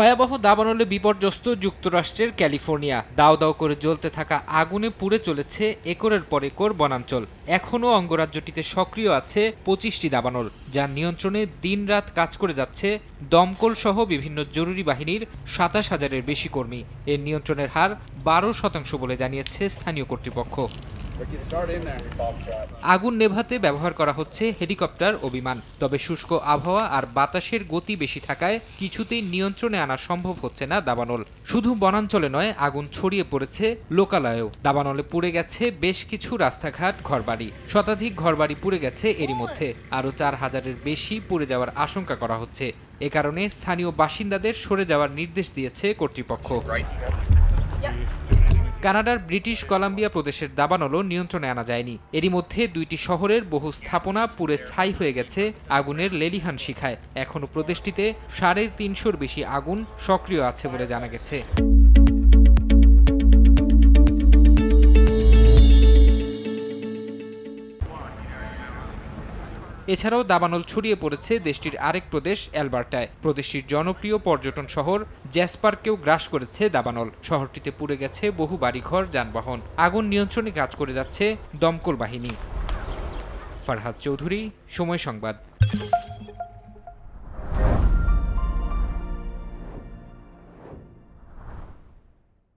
ভয়াবহ দাবানলে বিপর্যস্ত যুক্তরাষ্ট্রের ক্যালিফোর্নিয়া। দাও দাও করে জ্বলতে থাকা আগুনে পুড়ে চলেছে একরের পর একর বনাঞ্চল। এখনও অঙ্গরাজ্যটিতে সক্রিয় আছে পঁচিশটি দাবানল যার নিয়ন্ত্রণে দিনরাত কাজ করে যাচ্ছে দমকল সহ বিভিন্ন জরুরি বাহিনীর সাতাশ হাজারের বেশি কর্মী। এর নিয়ন্ত্রণের হার বারো শতাংশ বলে জানিয়েছে স্থানীয় কর্তৃপক্ষ। আগুন নেভাতে ব্যবহার করা হচ্ছে হেলিকপ্টার ও বিমান। তবে শুষ্ক আবহাওয়া আর বাতাসের গতি বেশি থাকায় কিছুতেই নিয়ন্ত্রণে আনা সম্ভব হচ্ছে না দাবানল। শুধু বনাঞ্চলে নয় আগুন ছড়িয়ে পড়েছে লোকালয়েও। দাবানলে পুড়ে গেছে বেশ কিছু রাস্তাঘাট ঘরবাড়ি। শতাধিক ঘরবাড়ি পুড়ে গেছে এরই মধ্যে। আরও চার হাজারের বেশি পুড়ে যাওয়ার আশঙ্কা করা হচ্ছে। এ কারণে স্থানীয় বাসিন্দাদের সরে যাওয়ার নির্দেশ দিয়েছে কর্তৃপক্ষ। কানাডার ব্রিটিশ কলাম্বিয়া প্রদেশের দাবানলও নিয়ন্ত্রণে আনা যায়নি। এরই মধ্যে দুইটি শহরের বহু স্থাপনা পুড়ে ছাই হয়ে গেছে আগুনের লেলিহান শিখায়। এখনও প্রদেশটিতে সাড়ে তিনশোর বেশি আগুন সক্রিয় আছে বলে জানা গেছে। এছাড়াও দাবানল ছড়িয়ে পড়েছে দেশটির আরেক প্রদেশ অ্যালবার্টায়। প্রদেশটির জনপ্রিয় পর্যটন শহর জ্যাসপার্কেও গ্রাস করেছে দাবানল। শহরটিতে পুড়ে গেছে বহু বাড়িঘর, যানবাহন। আগুন নিয়ন্ত্রণে কাজ করে যাচ্ছে দমকল বাহিনী। ফারহাদ চৌধুরী, সময় সংবাদ।